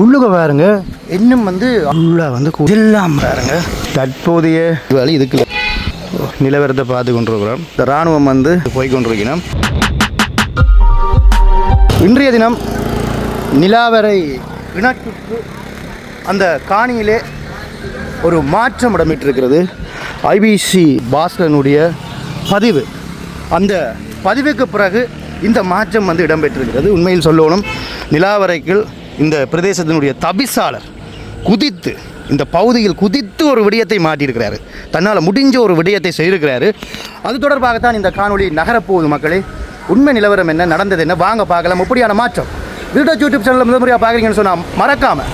உள்ளுக பாருங்க. இன்னும் வந்து உள்ள வந்து எல்லாம் பாருங்க. தற்போதைய வழி இதுக்கு நிலவரத்தை பார்த்து கொண்டிருக்கிறோம். இந்த இராணுவம் வந்து போய் கொண்டிருக்கிறோம். இன்றைய தினம் நிலாவரை இணக்குக்கு அந்த காணியிலே ஒரு மாற்றம் இடம்பெற்றிருக்கிறது. ஐபிசி பாஸ்கரனுடைய பதிவு. அந்த பதிவுக்கு பிறகு இந்த மாற்றம் வந்து இடம்பெற்றிருக்கிறது. உண்மையில் சொல்லணும் நிலாவரைக்குள் இந்த பிரதேசத்தினுடைய தபிசாளர் குதித்து இந்த பகுதியில் குதித்து ஒரு விடயத்தை மாட்டியிருக்கிறாரு தன்னால் முடிஞ்ச ஒரு விடயத்தை செய்திருக்கிறாரு. அது தொடர்பாகத்தான் இந்த காணொலி நகரப்போகுது மக்களே. உண்மை நிலவரம் என்ன நடந்தது என்ன வாங்க பார்க்கலாம். எப்படியான மாற்றம். வீடியோ யூடியூப் சேனலில் முதல் முறையாக பார்க்குறீங்கன்னு சொன்னால் மறக்காமல்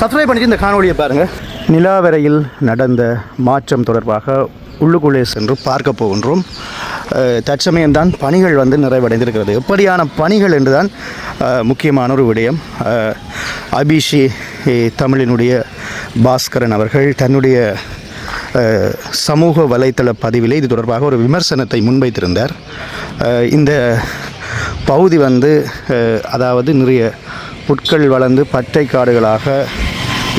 சப்ஸ்கிரைப் பண்ணிட்டு இந்த காணொலியை பாருங்கள் நிலாவரையில் நடந்த மாற்றம் தொடர்பாக உள்ளுக்குள்ளே சென்று பார்க்க போகின்றோம். தற்சமயம்தான் பணிகள் வந்து நிறைவடைந்திருக்கிறது. எப்படியான பணிகள் என்றுதான் முக்கியமான ஒரு விடயம். அபிஷி தமிழினுடைய பாஸ்கரன் அவர்கள் தன்னுடைய சமூக வலைத்தள பதிவில் இது தொடர்பாக ஒரு விமர்சனத்தை முன்வைத்திருந்தார். இந்த பகுதி வந்து அதாவது நிறைய புட்கள் வளர்ந்து பட்டை காடுகளாக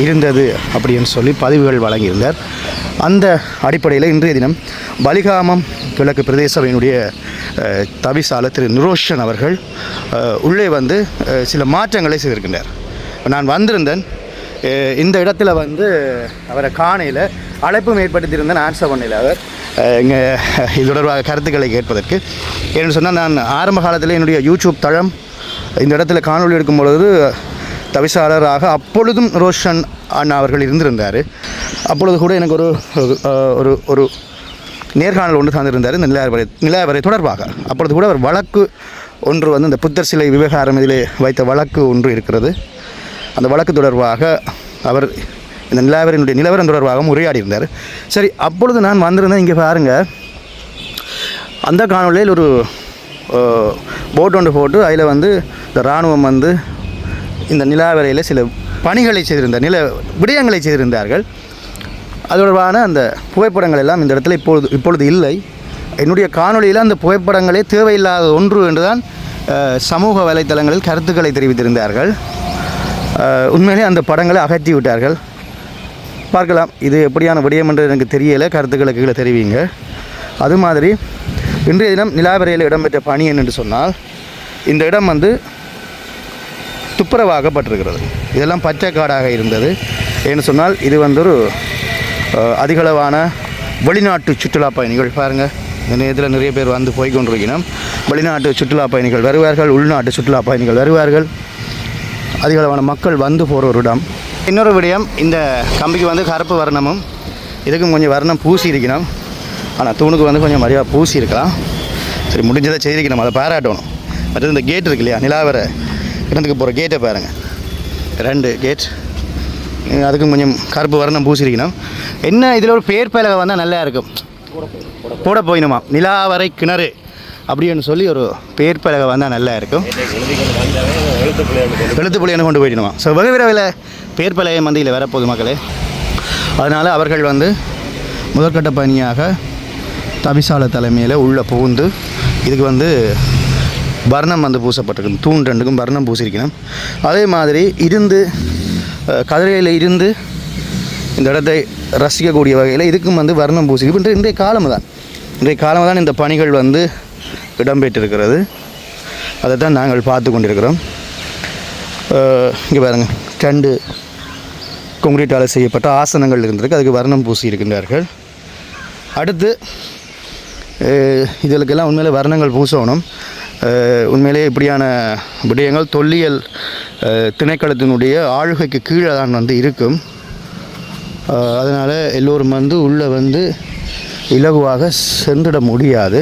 இருந்தது அப்படின்னு சொல்லி பதிவுகள் வழங்கியிருந்தார். அந்த அடிப்படையில் இன்றைய தினம் பலிகாமம் கிழக்கு பிரதேச சபையினுடைய தவிசாளர் திரு நிரோஷன் அவர்கள் உள்ளே வந்து சில மாற்றங்களை செய்திருக்கின்றார். நான் வந்திருந்தேன். இந்த இடத்துல வந்து அவரை காணையில் அழைப்பும் ஏற்படுத்தியிருந்தேன் ஆன்சர் பண்ணல அவர். இங்கே இது தொடர்பாக கருத்துக்களை கேட்பதற்கு. ஏன்னு சொன்னால் நான் ஆரம்ப காலத்தில் என்னுடைய யூடியூப் தளம் இந்த இடத்துல காணொளி எடுக்கும் பொழுது தவிசாளராக அப்பொழுதும் ரோஷன் அண்ணா அவர்கள் இருந்திருந்தார். அப்பொழுது கூட எனக்கு ஒரு ஒரு ஒரு நேர்காணல் ஒன்று தந்திருந்தார். இந்த நிலாவரை நிலாவரை தொடர்பாக. அப்பொழுது கூட ஒரு வழக்கு ஒன்று வந்து இந்த புத்தர் சிலை விவகாரம் இதிலே வைத்த வழக்கு ஒன்று இருக்கிறது. அந்த வழக்கு தொடர்பாக அவர் இந்த நிலாவரினுடைய நிலவரம் தொடர்பாகவும் உரையாடி இருந்தார். சரி அப்பொழுது நான் வந்திருந்தேன். இங்கே பாருங்கள் அந்த காணொலியில் ஒரு போட் ஒன்று போட்டு அதில் வந்து இந்த இராணுவம் வந்து இந்த நிலாவரையில் சில பணிகளை செய்திருந்தார் நில விடயங்களை செய்திருந்தார்கள். அது தொடர்பான அந்த புகைப்படங்கள் எல்லாம் இந்த இடத்துல இப்பொழுது இப்பொழுது இல்லை. என்னுடைய காணொளியில் அந்த புகைப்படங்களே தேவையில்லாத ஒன்று என்றுதான் சமூக வலைத்தளங்களில் கருத்துக்களை தெரிவித்திருந்தார்கள். உண்மையிலே அந்த படங்களை அகற்றி விட்டார்கள். பார்க்கலாம் இது எப்படியான விடயம் என்று எனக்கு தெரியலை. கருத்துக்களை கீழே தெரிவிங்க. அது மாதிரி இன்றைய தினம் நிலாவரையில் இடம்பெற்ற பணி என்னென்று சொன்னால் இந்த இடம் வந்து துப்புரவாகப்பட்டிருக்கிறது இதெல்லாம் பச்சை காடாக இருந்தது. ஏன்னு சொன்னால் இது வந்து ஒரு அதிகளவான வெளிநாட்டு சுற்றுலா பயணிகள் பாருங்கள் இந்த நேரத்தில் நிறைய பேர் வந்து போய் கொண்டிருக்கணும் வெளிநாட்டு சுற்றுலா பயணிகள் வருவார்கள் உள்நாட்டு சுற்றுலா பயணிகள் வருவார்கள். அதிகளவான மக்கள் வந்து போகிற ஒரு இடம் இன்னொரு விடயம் இந்த கம்பிக்கு வந்து கருப்பு வர்ணமும் இதுக்கும் கொஞ்சம் வர்ணம் பூசி இருக்கணும் ஆனால் தூணுக்கு வந்து கொஞ்சம் மரியாதை பூசி இருக்கலாம் சரி முடிஞ்சதை செய்திருக்கணும் அதை பாராட்டணும். மற்றது இந்த கேட் இருக்கு இல்லையா நிலாவர. இடத்துக்கு போகிற கேட்டை பாருங்கள் ரெண்டு கேட் அதுக்கும் கொஞ்சம் கருப்பு வர்ணம் பூசிருக்கணும். என்ன இதில் ஒரு பேர் பலகை வந்தால் நல்லா இருக்கும். போட போயினுமா? நிலாவரை கிணறு அப்படின்னு சொல்லி ஒரு பேர் பலகை வந்தால் நல்லா இருக்கும். எழுத்து புள்ளியான கொண்டு போயிடணுமா ஸோ வகை விரைவில் பேர் பலகை மந்தியில் வரப்போகுது மக்களே. அதனால் அவர்கள் வந்து முதற்கட்ட பணியாக தவிசால தலைமையில் உள்ளே புகுந்து இதுக்கு வந்து வர்ணம் வந்து பூசப்பட்டிருக்கும் தூண் ரெண்டுக்கும் வர்ணம் பூசியிருக்கணும் அதே மாதிரி இருந்து கதிரையில் இருந்து இந்த இடத்தை ரசிக்கக்கூடிய வகையில் இதுக்கும் வந்து வர்ணம் பூசி இன்றைய காலம் தான் இன்றைய காலம் தான் இந்த பணிகள் வந்து இடம்பெற்றிருக்கிறது. அதை தான் நாங்கள் பார்த்து கொண்டிருக்கிறோம். இங்கே பாருங்கள் ரெண்டு கொங்கிரீட்டால் செய்யப்பட்ட ஆசனங்கள் இருந்திருக்கு. அதுக்கு வர்ணம் பூசி இருக்கின்றார்கள். அடுத்து இதுகளுக்கெல்லாம் உண்மையில் வர்ணங்கள் பூசணும். உண்மையிலேயே இப்படியான விடயங்கள் தொல்லியல் திணைக்களத்தினுடைய ஆளுகைக்கு கீழே தான் வந்து இருக்கும். அதனால் எல்லோரும் வந்து உள்ளே வந்து இலகுவாக சென்றிட முடியாது.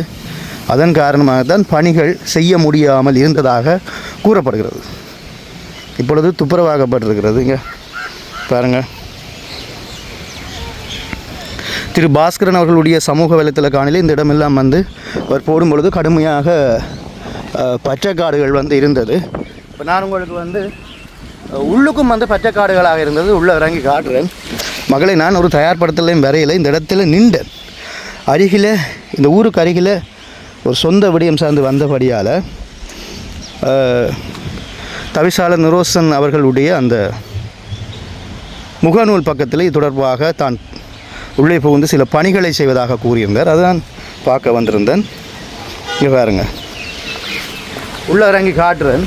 அதன் காரணமாக தான் பணிகள் செய்ய முடியாமல் இருந்ததாக கூறப்படுகிறது. இப்பொழுது துப்புரவாகப்பட்டிருக்கிறது இங்கே பாருங்கள் திரு பாஸ்கரன் அவர்களுடைய சமூக வலைத்தள காணிலே இந்த இடமெல்லாம் வந்து அவர் போடும் பொழுது கடுமையாக பச்சைக்காடுகள் வந்து இருந்தது. இப்போ நான் உங்களுக்கு வந்து உள்ளுக்கும் வந்து பச்சைக்காடுகளாக இருந்தது. உள்ளே இறங்கி காட்டுறேன். மகளை நான் ஒரு தயார்படுத்தலையும் வரையில். இந்த இடத்துல நின்றேன் அருகில் இந்த ஊருக்கு அருகில் ஒரு சொந்த விடயம் சார்ந்து வந்தபடியால் தவிசாளர் நிரோசன் அவர்களுடைய அந்த முகநூல் பக்கத்தில் இது தொடர்பாக தான் உள்ளே புகுந்து சில பணிகளை செய்வதாக கூறியிருந்தார். அதுதான் பார்க்க வந்திருந்தேன். இங்கே பாருங்கள் உள்ளே இறங்கி காட்டுறேன்.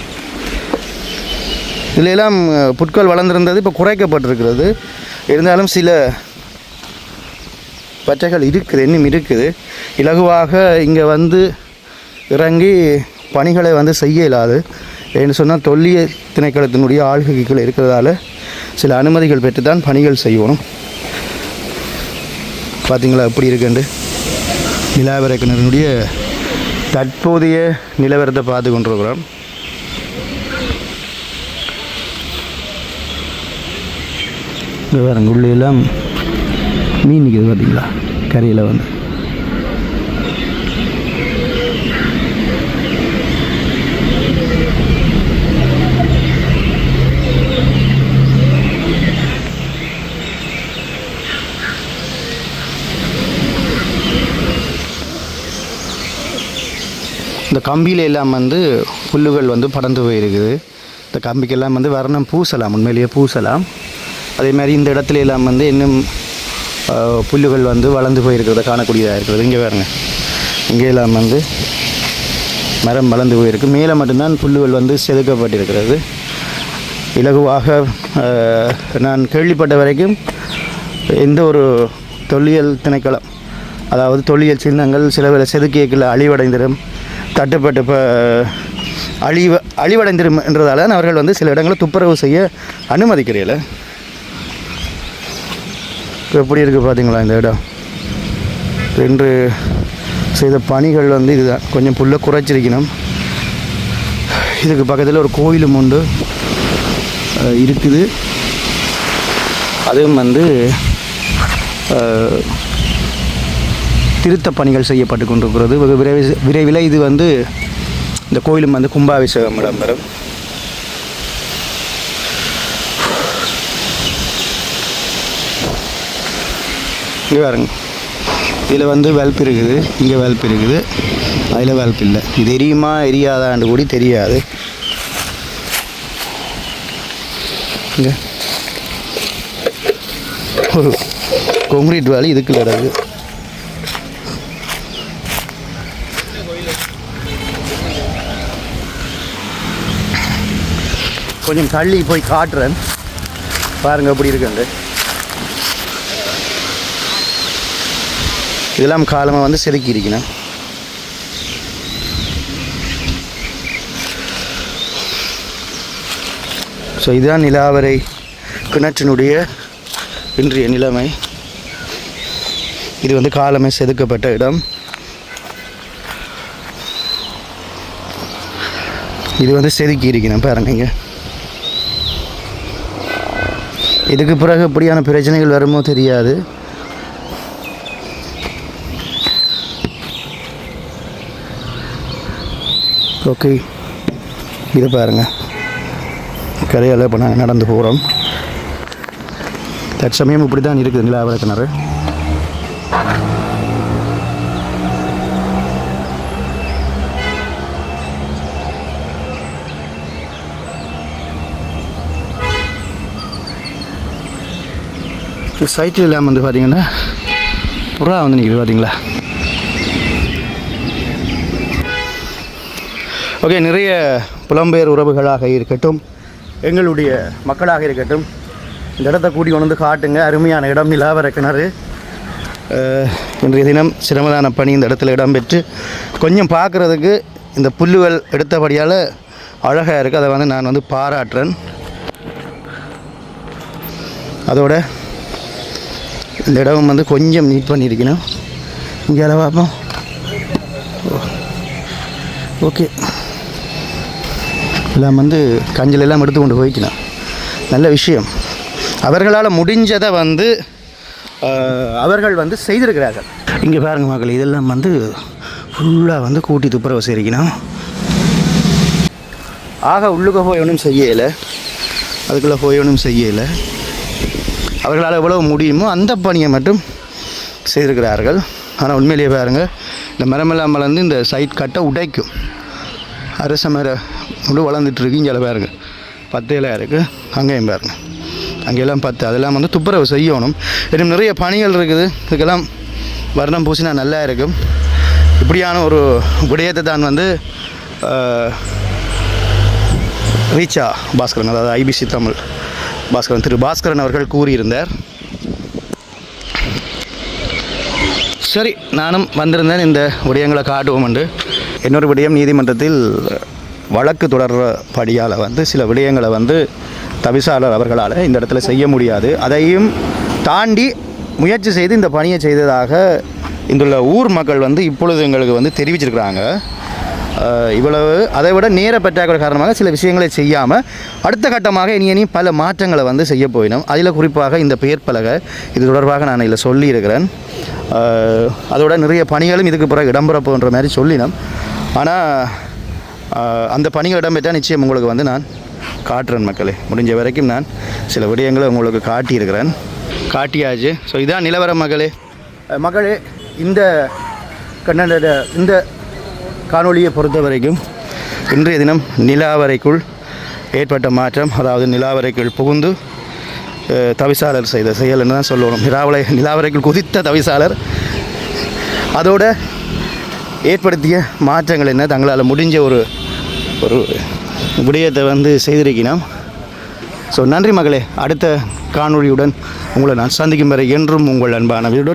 இதிலெல்லாம் புட்கள் வளர்ந்துருந்தது இப்போ குறைக்கப்பட்டிருக்கிறது. இருந்தாலும் சில பச்சைகள் இருக்குது இன்னும் இருக்குது. இலகுவாக இங்கே வந்து இறங்கி பணிகளை வந்து செய்ய இயலாது. ஏன்னு சொன்னால் தொல்லிய திணைக்களத்தினுடைய ஆள்கைகள் இருக்கிறதால சில அனுமதிகள் பெற்று தான் பணிகள் செய்யணும் பார்த்தீங்களா எப்படி இருக்குண்டு நிலாவர கிணறினுடைய தற்போதைய நிலவரத்தை பார்த்து கொண்டிருக்கிறோம். இங்கே பாருங்க உள்ளே எல்லாம் மீன் நிற்கிது பார்த்தீங்களா கரையில் வந்து. கம்பியில எல்லாம் வந்து புல்லுகள் வந்து படர்ந்து போயிருக்குது. இந்த கம்பிக்கெல்லாம் வந்து வர்ணம் பூசலாம் உண்மையிலேயே பூசலாம். அதே மாதிரி இந்த இடத்துல எல்லாம் வந்து இன்னும் புல்லுகள் வந்து வளர்ந்து போயிருக்கிறத காணக்கூடியதாக இருக்கிறது. இங்கே பாருங்க. இங்கே எல்லாம் வந்து மரம் வளர்ந்து போயிருக்கு. மேலே மட்டும்தான் புல்லுகள் வந்து செதுக்கப்பட்டிருக்கிறது. இலகுவாக நான் கேள்விப்பட்ட வரைக்கும் எந்த ஒரு தொல்லியல் திணைக்களம் அதாவது தொல்லியல் சின்னங்கள் சில வேலை செதுக்கியக்கில் அழிவடைந்திடும். தட்டுப்பட்டு இப்போ அழிவ அழிவடைந்திரும்ன்றதால அவர்கள் வந்து சில இடங்களை துப்புரவு செய்ய அனுமதிக்கிறீங்கள இப்போ எப்படி இருக்குது பார்த்தீங்களா இந்த இடம்? இன்று செய்த பணிகள் வந்து இதுதான். கொஞ்சம் புல்லை குறைச்சிருக்கணும். இதுக்கு பக்கத்தில் ஒரு கோயிலும் உண்டு. இருக்குது. அதுவும் வந்து திருத்த பணிகள் செய்யப்பட்டு கொண்டிருக்கிறது. வெகு விரைவில் விரைவில் இது வந்து இந்த கோயிலும் வந்து கும்பாபிஷேகம் இடம்பெறும். இங்கே பாருங்க. இதில் வந்து வெல்ப் இருக்குது. இங்கே வெல்ப் இருக்குது. அதில் வெல்ப் இல்லை. இது எரியுமா எரியாதான்னு கூட தெரியாது. இங்கே. ஒரு கொங்கிரீட் வேலி இதுக்குள்ள கிடையாது கொஞ்சம் தள்ளி போய் காட்டுறேன். பாருங்க எப்படி இருக்குண்டு இதெல்லாம் காலமாக வந்து செதுக்கி இருக்கணும் ஸோ இதுதான் நிலாவரை கிணற்றினுடைய இன்றைய நிலைமை. இது வந்து காலமே செதுக்கப்பட்ட இடம். இது வந்து செதுக்கி இருக்கணும் பாருங்க இங்க. இதுக்கு பிறகு எப்படியான பிரச்சனைகள் வருமோ தெரியாது. ஓகே. இது பாருங்க. கரையால் இப்போ நாங்கள் நடந்து போகிறோம் தற்சமயம் இப்படி தான் இருக்குது நிலாவர கிணறு சைட்டில் எல்லாம் வந்து பார்த்தீங்கன்னா புறா வந்து நிற்கிது பார்த்தீங்களா ஓகே நிறைய புலம்பெயர் உறவுகளாக இருக்கட்டும் எங்களுடைய மக்களாக இருக்கட்டும் இந்த இடத்த கூடி கொண்டு வந்து காட்டுங்க. அருமையான இடம் நிலாவர கிணறு இன்றைய தினம் சிரமதான பணி இந்த இடத்துல இடம்பெற்று கொஞ்சம் பார்க்குறதுக்கு இந்த புல்லுகள் எடுத்தபடியால் அழகாக இருக்குது அதை வந்து நான் வந்து பாராட்டுறேன். அதோட இந்த இடம் வந்து கொஞ்சம் நீட் பண்ணியிருக்கணும். இங்கே பார்ப்போம். ஓகே. எல்லாம் வந்து கஞ்சல் எல்லாம் எடுத்து கொண்டு போய்க்கணும். நல்ல விஷயம். அவர்களால் முடிஞ்சதை வந்து அவர்கள் வந்து செய்திருக்கிறார்கள். இங்கே பாருங்க மக்கள் இதெல்லாம் வந்து ஃபுல்லாக வந்து கூட்டி துப்புரவு செய்யணும் ஆக உள்ளுக்க போய் ஒன்றும் செய்யலை. அதுக்குள்ளே போய் ஒன்றும் செய்யலை. அவர்களால் எவ்வளவு முடியுமோ அந்த பணியை மட்டும் செய்திருக்கிறார்கள். ஆனால் உண்மையிலேயே பாருங்க இந்த மரமெல்லாம் வளர்ந்து இந்த சைட் கட்டை உடைக்கும். அரச மரம் முழு வளர்ந்துட்டுருக்கு இங்கே பாருங்க. பத்தையில் இருக்குது அங்கேயும் பாருங்கள் அங்கெல்லாம் பத்து அதெல்லாம் வந்து துப்புரவு செய்யணும். இன்னும் நிறைய பணிகள் இருக்குது. இதுக்கெல்லாம் வர்ணம் பூசினா நல்லா இருக்கும். இப்படியான ஒரு விடயத்தை தான் வந்து ரீச்சா பாஸ்கரன் அதாவது ஐபிசி தமிழ். பாஸ்கரன் திரு பாஸ்கரன் அவர்கள் கூறியிருந்தார். சரி நானும் வந்திருந்தேன். இந்த விடயங்களை காட்டுவோம் என்று. இன்னொரு விடயம் நீதிமன்றத்தில் வழக்கு தொடர்படியால் வந்து சில விடயங்களை வந்து தவிசாளர் அவர்களால் இந்த இடத்துல செய்ய முடியாது. அதையும் தாண்டி முயற்சி செய்து இந்த பணியை செய்ததாக இங்குள்ள ஊர் மக்கள் வந்து இப்பொழுது எங்களுக்கு வந்து தெரிவிச்சிருக்கிறாங்க. இவ்வளவு அதை விட நேர பற்றாக்குறை காரணமாக சில விஷயங்களை செய்யாமல் அடுத்த கட்டமாக இனி இனி பல மாற்றங்களை வந்து செய்ய போயினோம் அதில் குறிப்பாக இந்த பெயர் பலகை இது தொடர்பாக நான் இதில் சொல்லியிருக்கிறேன். அதோட நிறைய பணிகளும் இதுக்கு பிறகு இடம்பெற போன்ற மாதிரி சொல்லினோம். ஆனால் அந்த பணிகள் இடம்பெற்றால் நிச்சயம் உங்களுக்கு வந்து நான் காட்டுறேன் மக்களே. முடிஞ்ச வரைக்கும் நான் சில விடயங்களை உங்களுக்கு காட்டியிருக்கிறேன். காட்டியாச்சு. ஸோ இதான் நிலவரம் மகளே மகளே இந்த கன்னட இந்த காணொலியை பொறுத்த வரைக்கும் இன்றைய தினம் நிலாவரைக்குள் ஏற்பட்ட மாற்றம் அதாவது நிலாவரைக்குள் புகுந்து தவிசாளர் செய்த செயல் என்று தான் சொல்லணும். நிலாவலை நிலாவரைக்குள் குதித்த தவிசாளர் அதோட ஏற்படுத்திய மாற்றங்கள் என்ன? தங்களால் முடிஞ்ச ஒரு ஒரு விடயத்தை வந்து செய்திருக்கிறோம் ஸோ நன்றி மகளே. அடுத்த காணொலியுடன் உங்களை நான் சந்திக்கும் வரை என்றும் உங்கள் அன்பான வீடு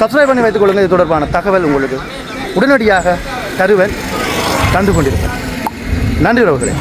சப்ஸ்கிரைப் பண்ணி வைத்துக் கொள்ளுங்கள். இது தொடர்பான தகவல் உங்களுக்கு உடனடியாக தருவேன் தந்து கொண்டிருப்பேன் நன்றி உறவுகளே